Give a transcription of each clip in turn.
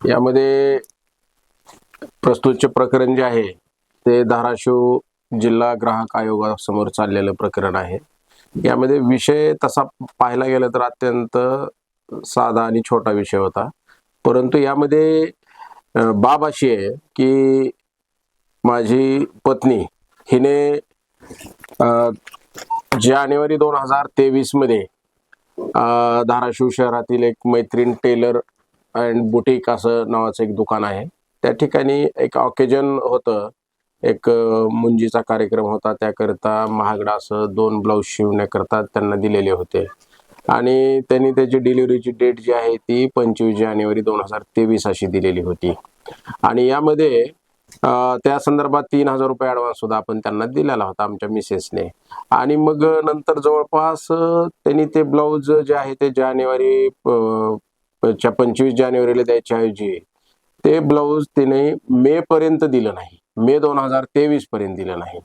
यामध्ये प्रस्तुतचे प्रकरण जे आहे ते धाराशिव जिल्हा ग्राहक आयोगासमोर चाललेलं प्रकरण आहे. यामध्ये विषय तसा पाहायला गेला तर अत्यंत साधा आणि छोटा विषय होता. परंतु यामध्ये बाब अशी आहे की माझी पत्नी हिने जानेवारी दोन हजार तेवीसमध्ये धाराशिव शहरातील एक मैत्रीण टेलर अँड बुटीक असं नावाचं एक दुकान आहे. त्या ठिकाणी एक ऑकेजन होतं. एक मुंजीचा कार्यक्रम होता. त्याकरता महागडा असं दोन ब्लाऊज शिवण्याकरता त्यांना दिलेले होते. आणि त्यांनी त्याची डिलिव्हरीची डेट जी आहे ती पंचवीस जानेवारी दोन हजार तेवीस अशी दिलेली होती. आणि यामध्ये त्या संदर्भात तीन हजार रुपये ॲडव्हान्स सुद्धा आपण त्यांना दिलेला होता आमच्या मिसेसने आणि मग नंतर जवळपास त्यांनी ते ब्लाऊज जे आहे ते जानेवारी च्या पंचवीस जानेवारीला द्यायच्या ऐवजी ते ब्लाऊज तिने मे पर्यंत दिलं नाही. मे दोन हजार तेवीस पर्यंत दिलं नाही.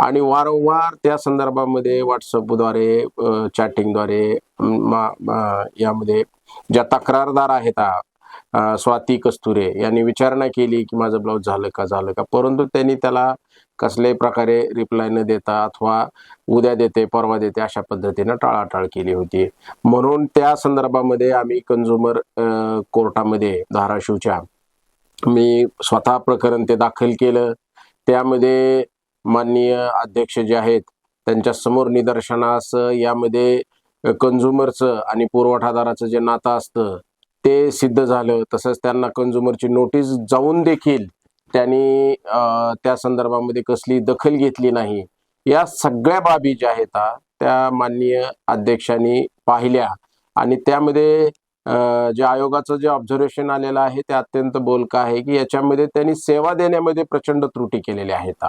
आणि वारंवार त्या संदर्भामध्ये व्हॉट्सअपद्वारे चॅटिंगद्वारे यामध्ये ज्या तक्रारदार आहेत स्वाती कस्तुरे यांनी विचारणा केली की माझं ब्लाऊज झालं का झालं का? परंतु त्यांनी त्याला कसल्याही प्रकारे रिप्लाय न देता अथवा उद्या देते परवा देते अशा पद्धतीनं टाळाटाळ केली होती. म्हणून त्या संदर्भामध्ये आम्ही कंझ्युमर कोर्टामध्ये धाराशिवच्या मी स्वतः प्रकरण ते दाखल केलं. त्यामध्ये माननीय अध्यक्ष जे आहेत त्यांच्यासमोर निदर्शनास यामध्ये कंझ्युमरचं आणि पुरवठादाराचं जे नातं असतं ते सिद्ध झालं. तसंच त्यांना कंझ्युमरची नोटीस जाऊन देखील त्यांनी त्या संदर्भामध्ये कसली दखल घेतली नाही. या सगळ्या बाबी ज्या आहेत त्या माननीय अध्यक्षांनी पाहिल्या. आणि त्यामध्ये जे आयोगाचं जे ऑब्झर्वेशन आलेलं आहे ते अत्यंत बोलकं आहे की याच्यामध्ये त्यांनी सेवा देण्यामध्ये प्रचंड त्रुटी केलेल्या आहेत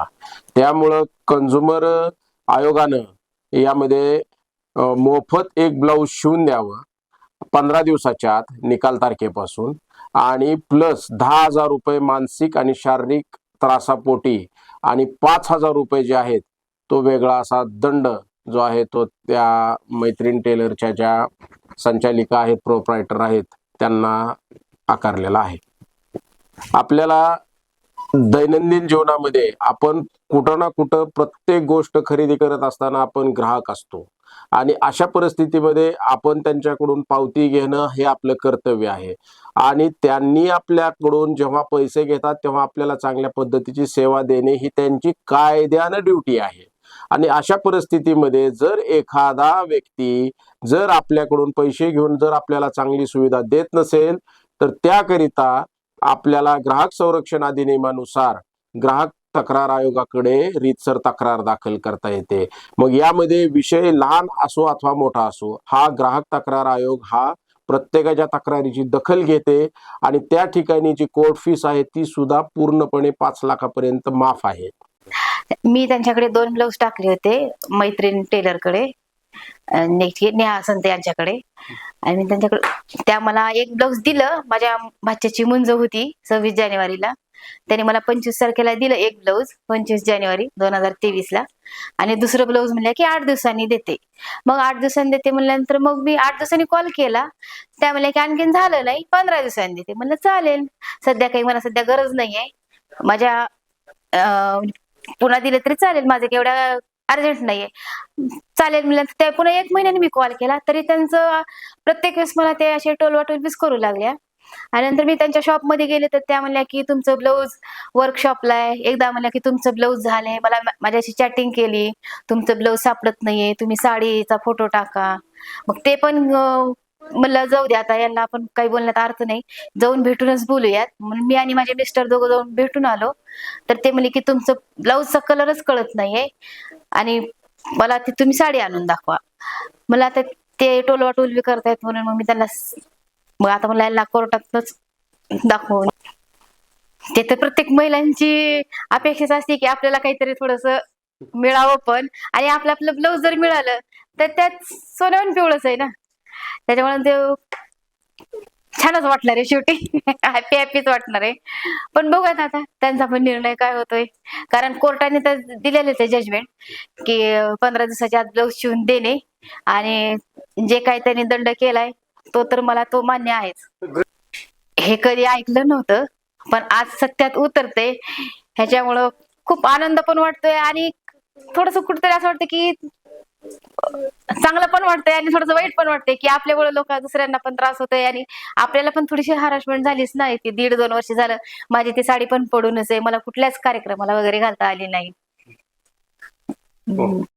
त्यामुळं कंझ्युमर आयोगानं यामध्ये मोफत एक ब्लाऊज शिवून द्यावं पंधरा दिवसाच्या आत निकाल तारखेपासून. आणि प्लस दहा हजार रुपये मानसिक आणि शारीरिक त्रासापोटी आणि पाच हजार रुपये जे आहेत तो वेगळा असा दंड जो आहे तो त्या मैत्रीण टेलरच्या ज्या संचालिका आहेत प्रोप्रायटर आहेत त्यांना आकारलेला आहे. आपल्याला दैनंदिन जीवनामध्ये आपण कुठं ना कुठं प्रत्येक गोष्ट खरेदी करत असताना आपण ग्राहक असतो. आणि अशा परिस्थितीमध्ये आपण त्यांच्याकडून पावती घेणं हे आपलं कर्तव्य आहे. आणि त्यांनी आपल्याकडून जेव्हा पैसे घेतात तेव्हा आपल्याला चांगल्या पद्धतीची सेवा देणे ही त्यांची कायद्यानं ड्युटी आहे. आणि अशा परिस्थितीमध्ये जर एखादा व्यक्ती जर आपल्याकडून पैसे घेऊन जर आपल्याला चांगली सुविधा देत नसेल तर त्याकरिता आपल्याला ग्राहक संरक्षण अधिनियमानुसार ग्राहक तक्रार आयोगाकडे रीतसर तक्रार दाखल करता येते. मग यामध्ये विषय लहान असो अथवा मोठा असो हा ग्राहक तक्रार आयोग हा प्रत्येकाच्या तक्रारीची दखल घेते आणि त्या ठिकाणी जी कोर्ट फीस आहे ती सुद्धा पूर्णपणे पाच लाखापर्यंत माफ आहे. मी त्यांच्याकडे दोन ब्लाऊज टाकले होते मैत्रीण टेलरकडे नेहा संत यांच्याकडे. आणि मी त्यांच्याकडे त्या मला एक ब्लाऊज दिलं. माझ्या भाच्याची मुंज होती सव्वीस जानेवारीला. त्याने मला पंचवीस तारखेला दिलं एक ब्लाऊज पंचवीस जानेवारी दोन हजार तेवीस ला आणि दुसरं ब्लाऊज म्हणलं की आठ दिवसांनी देते. मग आठ दिवसांनी देते म्हणल्यानंतर मग मी आठ दिवसांनी कॉल केला. त्या म्हणल्या की आणखीन झालं नाही पंधरा दिवसांनी देते. म्हणलं चालेल. सध्या काही मला सध्या गरज नाहीये. माझ्या पुन्हा दिले तरी चालेल. माझं एवढ्या अर्जंट नाहीये. चालेल म्हणलं त्या पुन्हा एक महिन्याने मी कॉल केला. तरी त्यांचं प्रत्येक वेळेस मला ते असे टोलवाटोलबीच करू लागल्या. आणि नंतर मी त्यांच्या शॉपमध्ये गेले तर त्या म्हणल्या की तुमचं ब्लाऊज वर्कशॉपला आहे. एकदा म्हणल्या की तुमचं ब्लाऊज झालंय. मला माझ्याशी चॅटिंग केली. तुमचं ब्लाऊज सापडत नाहीये. तुम्ही साडीचा फोटो टाका. मग ते पण म्हणलं जाऊ दे आता. यांना आपण काही बोलण्यात अर्थ नाही. जाऊन भेटूनच बोलूयात. म्हणून मी आणि माझे मिस्टर दोघं जाऊन भेटून आलो. तर ते म्हणले की तुमचं ब्लाऊजचा कलरच कळत नाहीये. आणि मला ती तुम्ही साडी आणून दाखवा. मला आता ते टोलवा टोलवी करतायत म्हणून मग मी त्यांना मग आता मला यांना कोर्टातच दाखवून. ते तर प्रत्येक महिलांची अपेक्षाच असते की आपल्याला काहीतरी थोडस मिळावं पण. आणि आपलं आपलं ब्लाऊज जर मिळालं तर त्यात सोन्याहून पिवळच आहे ना. त्याच्यामुळे ते छानच वाटणार आहे शेवटी. हॅपी हॅपीच वाटणार आहे. पण बघूयात आता त्यांचा पण निर्णय काय होतोय. कारण कोर्टाने तर दिलेले ते जजमेंट की पंधरा दिवसाच्या आत ब्लाऊज शिवून देणे. आणि जे काही त्यांनी दंड केलाय तो तर मला तो मान्य आहेच. हे कधी ऐकलं नव्हतं पण आज सत्यात उतरते ह्याच्यामुळं खूप आनंद पण वाटतोय आणि थोडस कुठतरी असं वाटतं की चांगलं पण वाटतंय आणि थोडस वाईट पण वाटतंय की आपल्यामुळे लोक दुसऱ्यांना पण त्रास होतोय आणि आपल्याला पण थोडीशी हरासमेंट झालीच नाही. ती दीड दोन वर्ष झालं माझी ती साडी पण पडूनच आहे. मला कुठल्याच कार्यक्रमाला वगैरे घालता आली नाही. हो.